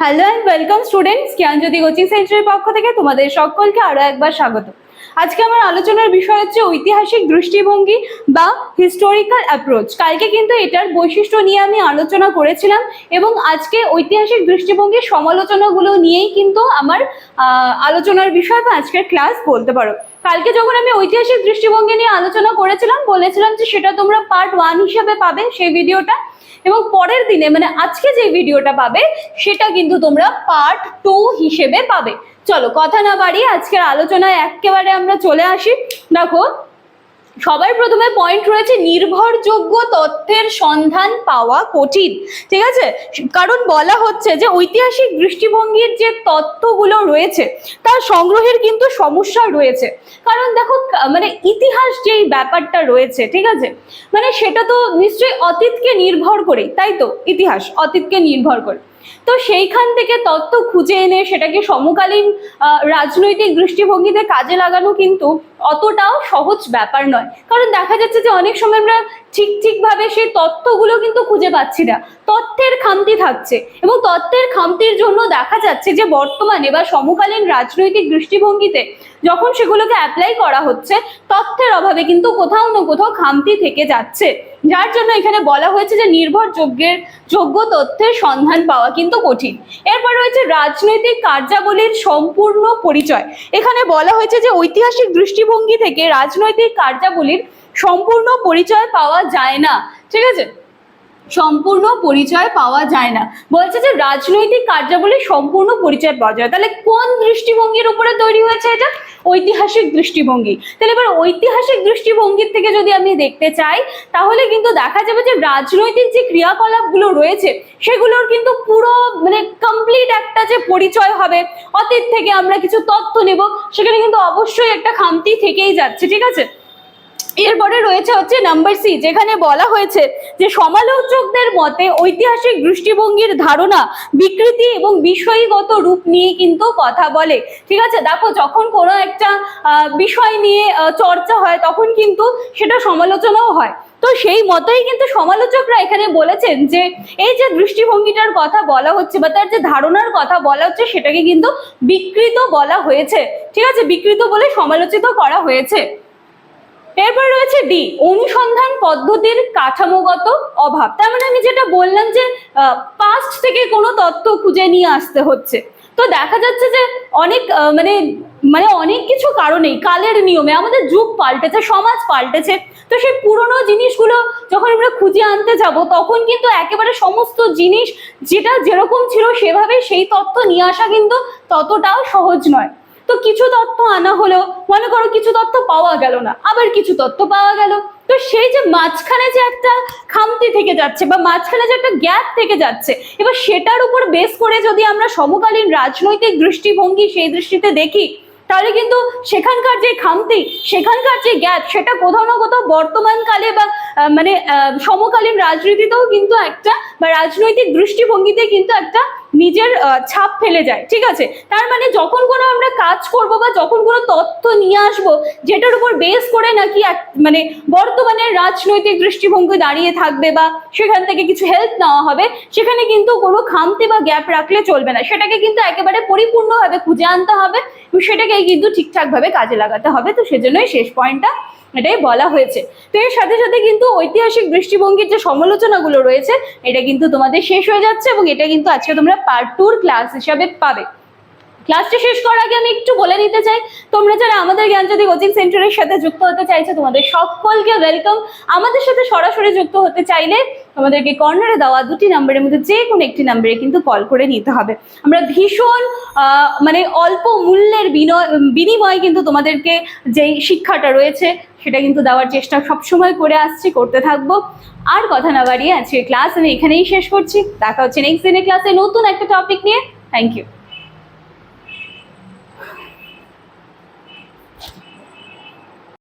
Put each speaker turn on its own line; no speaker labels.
Hello and welcome students Gyanjyoti coaching সেন্টারের পক্ষ থেকে তোমাদের সকলকে আরও একবার স্বাগত। আজকে আমার আলোচনার বিষয় হচ্ছে ঐতিহাসিক দৃষ্টিভঙ্গি বা হিস্টোরিক্যাল অ্যাপ্রোচ কালকে কিন্তু এটার বৈশিষ্ট্য নিয়ে আমি আলোচনা করেছিলাম এবং আজকে ঐতিহাসিক দৃষ্টিভঙ্গির সমালোচনাগুলো নিয়েই কিন্তু আমার আলোচনার বিষয় বা আজকের ক্লাস বলতে পারো। কালকে যখন আমি ঐতিহাসিক দৃষ্টিভঙ্গি নিয়ে আলোচনা করেছিলাম, বলেছিলাম যে সেটা তোমরা পার্ট ওয়ান হিসাবে পাবে সেই ভিডিওটা এবং পরের দিনে মানে আজকে যে ভিডিওটা পাবে, সেটা কিন্তু তোমরা পার্ট টু হিসেবে পাবে। চলো, কথা না বাড়িয়ে আজকের আলোচনায় একেবারে আমরা চলে আসি। দেখো সবার প্রথমে পয়েন্ট রয়েছে নির্ভরযোগ্য তথ্যের সন্ধান পাওয়া কঠিন। ঠিক আছে? কারণ বলা হচ্ছে যে ঐতিহাসিক দৃষ্টিভঙ্গির যে তথ্যগুলো রয়েছে, তার সংগ্রহের কিন্তু সমস্যা রয়েছে। কারণ দেখো মানে ইতিহাস যেই ব্যাপারটা রয়েছে, ঠিক আছে? মানে সেটা তো নিশ্চয়ই অতীতকে নির্ভর করেই, তাই তো? ইতিহাস অতীতকে নির্ভর করে। তো সেইখান থেকে তথ্য খুঁজে এনে সেটাকে সমকালীন রাজনৈতিক দৃষ্টিভঙ্গিতে কাজে লাগানো কিন্তু অতটাও সহজ ব্যাপার নয়। কারণ দেখা যাচ্ছে যে অনেক সময় আমরা ঠিক ঠিকভাবে সেই তথ্যগুলো কিন্তু খুঁজে পাচ্ছি না। তথ্যের খামতি থাকছে এবং তথ্যের খামতির জন্য দেখা যাচ্ছে যে বর্তমানে বা সমকালীন রাজনৈতিক দৃষ্টিভঙ্গিতে যখন সেগুলোকে অ্যাপ্লাই করা হচ্ছে তথ্যের অভাবে কিন্তু কোথাও না কোথাও খামতি থেকে যাচ্ছে। যার জন্য এখানে বলা হয়েছে যে নির্ভরযোগ্যের যোগ্য তথ্যের সন্ধান পাওয়া কিন্তু কঠিন। এরপর রয়েছে রাজনৈতিক কার্যাবলীর সম্পূর্ণ পরিচয়। এখানে বলা হয়েছে যে ঐতিহাসিক দৃষ্টিভঙ্গি থেকে রাজনৈতিক কার্যাবলীর সম্পূর্ণ পরিচয় পাওয়া যায় না। ঠিক আছে? সম্পূর্ণ পরিচয় পাওয়া যায় না। বলছে যে রাজনৈতিক কার্যাবলীর সম্পূর্ণ পরিচয় পাওয়া যায়। তাহলে কোন দৃষ্টিভঙ্গির উপরে তৈরি হয়েছে এটা? ঐতিহাসিক দৃষ্টিভঙ্গি। তাহলে এবার ঐতিহাসিক দৃষ্টিভঙ্গির থেকে যদি আমি দেখতে চাই, তাহলে কিন্তু দেখা যাবে যে রাজনৈতিক যে ক্রিয়াকলাপগুলো রয়েছে, সেগুলোর কিন্তু পুরো মানে কমপ্লিট একটা যে পরিচয় হবে, অতীত থেকে আমরা কিছু তথ্য নেব, সেখানে কিন্তু অবশ্যই একটা খামতি থেকেই যাচ্ছে, ঠিক আছে? এরপরে রয়েছে হচ্ছে নাম্বার সি যেখানে বলা হয়েছে যে সমালোচকদের মতে ঐতিহাসিক দৃষ্টিভঙ্গির ধারণা বিকৃতি এবং বিষয়গত রূপ নিয়ে কিন্তু কথা বলে। ঠিক আছে? দেখো, যখন কোনো একটা বিষয় নিয়ে চর্চা হয়, তখন কিন্তু সেটা সমালোচনাও হয়। তো সেই মতোই কিন্তু সমালোচকরা এখানে বলেছেন যে এই যে দৃষ্টিভঙ্গিটার কথা বলা হচ্ছে বা তার যে ধারণার কথা বলা হচ্ছে, সেটাকে কিন্তু বিকৃত বলা হয়েছে। ঠিক আছে? বিকৃত বলে সমালোচিত করা হয়েছে। এরপর রয়েছে ডি অনুসন্ধান পদ্ধতির কাঠামোগত অভাব। তার মানে আমি যেটা বললাম যে পাস্ট থেকে কোনো তথ্য খুঁজে নিয়ে আসতে হচ্ছে। তো দেখা যাচ্ছে যে অনেক মানে মানে অনেক কিছু কারণেই, কালের নিয়মে আমাদের যুগ পাল্টেছে, সমাজ পাল্টেছে। তো সেই পুরনো জিনিসগুলো যখন আমরা খুঁজে আনতে যাব, তখন কিন্তু একেবারে সমস্ত জিনিস যেটা যেরকম ছিল সেভাবে সেই তথ্য নিয়ে আসা কিন্তু ততটাও সহজ নয়। তো কিছু তথ্য আনা হলো। মনে করো কিছু তথ্য পাওয়া গেল না, আবার কিছু তথ্য পাওয়া গেল। তো সেই যে মাঝখানে যে একটা খামতি থেকে যাচ্ছে বা মাঝখানে যে একটা গ্যাপ থেকে যাচ্ছে, এবার সেটার উপর বেস করে যদি আমরা সমকালীন রাজনৈতিক দৃষ্টিভঙ্গি সেই দৃষ্টিতে দেখি, তাহলে কিন্তু সেখানকার যে খামতি, সেখানকার যে গ্যাপ, সেটা কোথাও না কোথাও বর্তমানকালে বা মানে সমকালীন রাজনীতিতেও কিন্তু একটা বা রাজনৈতিক দৃষ্টিভঙ্গিতে কিন্তু একটা নিজের ছাপ ফেলে যায়, ঠিক আছে? তার মানে যখন কোনো আমরা কাজ করব বা যখন কোনো তথ্য নিয়ে আসব, যেটার উপর বেস করে নাকি মানে বর্তমানে রাজনৈতিক দৃষ্টিভঙ্গি দাঁড়িয়ে থাকবে বা সেখান থেকে কিছু হেল্প নেওয়া হবে, সেখানে কিন্তু কোনো খামতি বা গ্যাপ রাখলে চলবে না। সেটাকে কিন্তু একেবারে পরিপূর্ণভাবে খুঁজে আনতে হবে এবং সেটাকেই কিন্তু ঠিকঠাকভাবে কাজে লাগাতে হবে। তো সেজন্যই শেষ পয়েন্টটা এটাই বলা হয়েছে। তো এর সাথে সাথে কিন্তু ঐতিহাসিক দৃষ্টিভঙ্গির যে সমালোচনাগুলো রয়েছে, এটা কিন্তু তোমাদের শেষ হয়ে যাচ্ছে এবং এটা কিন্তু আজকে তোমরা পার্ট টুর ক্লাস হিসাবে পাবে। ক্লাসটা শেষ করার আগে আমি একটু বলে নিতে চাই, তোমরা যারা আমাদের জ্ঞান জ্ঞানজ্যোতি কোচিং সেন্টারের সাথে যুক্ত হতে চাইছো, তোমাদের সকলকে ওয়েলকাম আমাদের সাথে সরাসরি যুক্ত হতে চাইলে তোমাদেরকে কর্নারে দেওয়া দুটি নাম্বারের মধ্যে যে কোনো একটি নাম্বারে কিন্তু কল করে নিতে হবে। আমরা ভীষণ মানে অল্প মূল্যের বিনয়, বিনিময়ে কিন্তু তোমাদেরকে যেই শিক্ষাটা রয়েছে, সেটা কিন্তু দেওয়ার চেষ্টা সবসময় করে আসছি, করতে থাকব। আর কথা না বাড়িয়ে আজকের ক্লাস আমি এখানেই শেষ করছি। দেখা হচ্ছে নেক্সট দিনের ক্লাসে নতুন একটা টপিক নিয়ে। Thank you